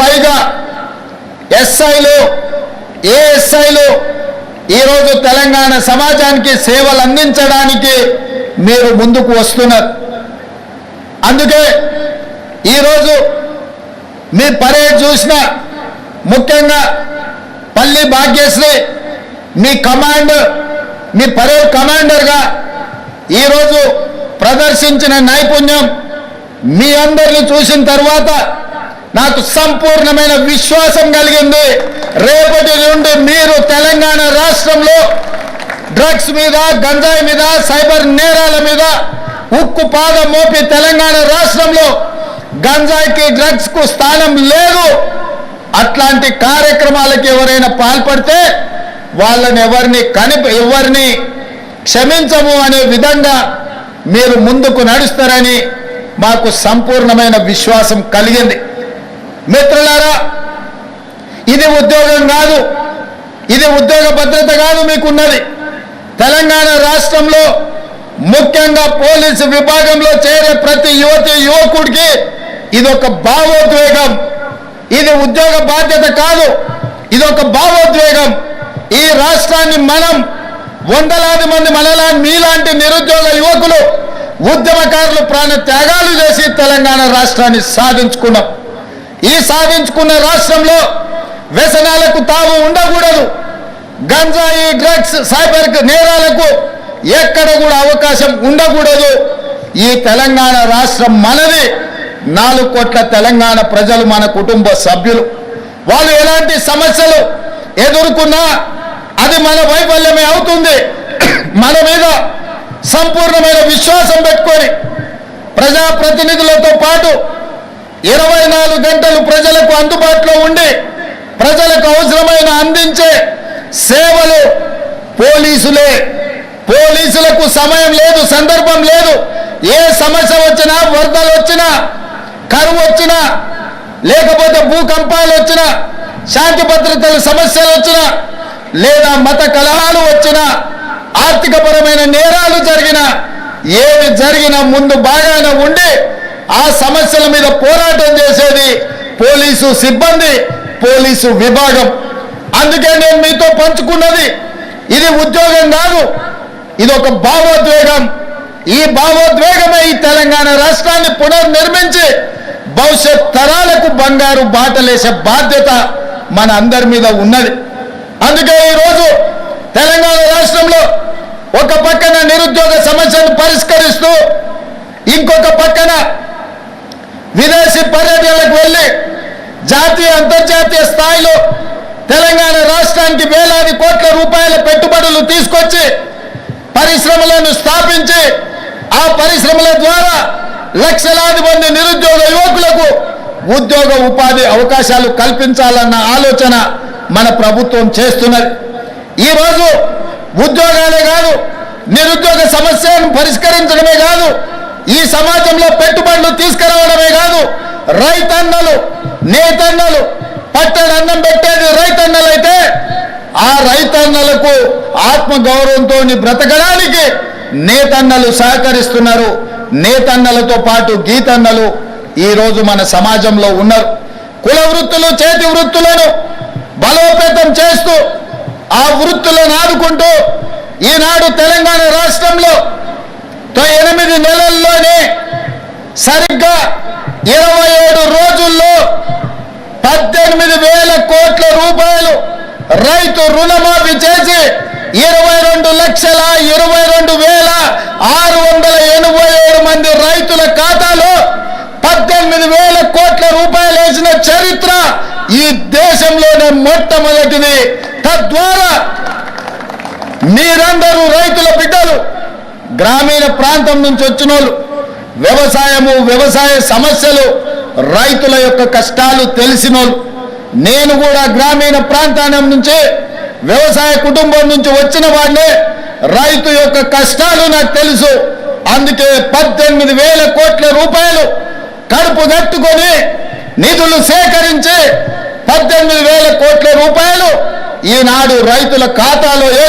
పైగా ఎస్ఐలు ఏఎస్ఐలు ఈరోజు తెలంగాణ సమాజానికి సేవలు అందించడానికి మీరు ముందుకు వస్తున్నారు. అందుకే ఈరోజు మీ పరేడ్ చూసిన ముఖ్యంగా పల్లి భాగ్యశ్రీ మీ కమాండ్ మీ పరేడ్ కమాండర్గా ఈరోజు ప్రదర్శించిన నైపుణ్యం మీ అందరిని చూసిన తర్వాత నాకు సంపూర్ణమైన విశ్వాసం కలిగింది. రేపటి నుండి మీరు తెలంగాణ రాష్ట్రంలో డ్రగ్స్ మీద గంజాయి మీద సైబర్ నేరాల మీద ఉక్కు పాదం మోపి తెలంగాణ రాష్ట్రంలో గంజాయికి డ్రగ్స్కు స్థానం లేదు. అట్లాంటి కార్యక్రమాలకి ఎవరైనా పాల్పడితే వాళ్ళని ఎవరిని కని ఎవరిని క్షమించము అనే విధంగా మీరు ముందుకు నడుస్తారని మాకు సంపూర్ణమైన విశ్వాసం కలిగింది. మిత్రులారా ఇది ఉద్యోగం కాదు. ఇది ఉద్యోగ భద్రత కాదు మీకున్నది. తెలంగాణ రాష్ట్రంలో ముఖ్యంగా పోలీసు విభాగంలో చేరే ప్రతి యువతి యువకుడికి ఇది ఒక భావోద్వేగం. ఇది ఉద్యోగ బాధ్యత కాదు. ఇది ఒక భావోద్వేగం. ఈ రాష్ట్రాన్ని మనం వందలాది మంది మనలా మీలాంటి నిరుద్యోగ యువకులు ఉద్యమకారులు ప్రాణ త్యాగాలు చేసి తెలంగాణ రాష్ట్రాన్ని సాధించుకున్నాం. ఈ సాధించుకున్న రాష్ట్రంలో వ్యసనాలకు తావు ఉండకూడదు. గంజాయి డ్రగ్స్ సైబర్ నేరాలకు ఎక్కడ కూడా అవకాశం ఉండకూడదు. ఈ తెలంగాణ రాష్ట్రం మనది. నాలుగు కోట్ల తెలంగాణ ప్రజలు మన కుటుంబ సభ్యులు. వాళ్ళు ఎలాంటి సమస్యలు ఎదుర్కొన్నా అది మన వైఫల్యమే అవుతుంది. మన మీద సంపూర్ణమైన విశ్వాసం పెట్టుకొని ప్రజాప్రతినిధులతో పాటు ఇరవై నాలుగు గంటలు ప్రజలకు అందుబాటులో ఉండి ప్రజలకు అవసరమైన అందించే సేవలు పోలీసులే. పోలీసులకు సమయం లేదు సందర్భం లేదు. ఏ సమస్య వచ్చినా వరదలు వచ్చినా కరువు వచ్చినా లేకపోతే భూకంపాలు వచ్చినా శాంతి భద్రతల సమస్యలు వచ్చినా లేదా మత కలహాలు వచ్చినా ఆర్థికపరమైన నేరాలు జరిగినా ఏమి జరిగినా ముందు బాగానే ఉండి ఆ సమస్యల మీద పోరాటం చేసేది పోలీసు సిబ్బంది పోలీసు విభాగం. అందుకే నేను మీతో పంచుకున్నది ఇది ఉద్యోగం కాదు ఇది ఒక భావోద్వేగం. ఈ భావోద్వేగమే ఈ తెలంగాణ రాష్ట్రాన్ని పునర్నిర్మించి భవిష్యత్ తరాలకు బంగారు బాటలేసే బాధ్యత మన అందరి మీద ఉన్నది. అందుకే ఈరోజు తెలంగాణ రాష్ట్రంలో ఒక పక్కన నిరుద్యోగ సమస్యను పరిష్కరిస్తూ ఇంకొక పక్కన విదేశీ పర్యటనలకు వెళ్ళి జాతీయ అంతర్జాతీయ స్థాయిలో తెలంగాణ రాష్ట్రానికి వేలాది కోట్ల రూపాయల పెట్టుబడులు తీసుకొచ్చి పరిశ్రమలను స్థాపించి ఆ పరిశ్రమల ద్వారా లక్షలాది మంది నిరుద్యోగ యువకులకు ఉద్యోగ ఉపాధి అవకాశాలు కల్పించాలన్న ఆలోచన మన ప్రభుత్వం చేస్తున్నది. ఈరోజు ఉద్యోగాలే కాదు నిరుద్యోగ సమస్యను పరిష్కరించడమే కాదు ఈ సమాజంలో పెట్టుబడులు తీసుకురావడమే కాదు రైతన్నలు నేతన్నలు పట్టణ అన్నం పెట్టేది రైతన్నలైతే ఆ రైతన్నలకు ఆత్మగౌరవంతో బ్రతకడానికి నేతన్నలు సహకరిస్తున్నారు. నేతన్నలతో పాటు గీతన్నలు ఈరోజు మన సమాజంలో ఉన్నారు. కుల వృత్తులు చేతి వృత్తులను బలోపేతం చేస్తూ ఆ వృత్తులను ఆదుకుంటూ ఈనాడు తెలంగాణ రాష్ట్రంలో ఎనిమిది నెలల్లోనే సరిగ్గా ఇరవై ఏడు రోజుల్లో పద్దెనిమిది వేల కోట్ల రూపాయలు రైతు రుణమాఫీ చేసి ఇరవై రెండు లక్షల ఇరవై రెండు వేల ఆరు వందల ఎనభై ఏడు మంది రైతుల ఖాతాలో పద్దెనిమిది వేల కోట్ల రూపాయలు వేసిన చరిత్ర ఈ దేశంలోనే మొట్టమొదటిది. తద్వారా మీరందరూ రైతుల బిడ్డలు గ్రామీణ ప్రాంతం నుంచి వచ్చిన వ్యవసాయము వ్యవసాయ సమస్యలు రైతుల యొక్క కష్టాలు తెలిసిన నేను కూడా గ్రామీణ ప్రాంతానం నుంచి వ్యవసాయ కుటుంబం నుంచి వచ్చిన వాడినే రైతు యొక్క కష్టాలు నాకు తెలుసు. అందుకే పద్దెనిమిది వేల కోట్ల రూపాయలు కడుపు కట్టుకొని నిధులు సేకరించి పద్దెనిమిది వేల కోట్ల రూపాయలు ఈనాడు రైతుల ఖాతాలో వేసి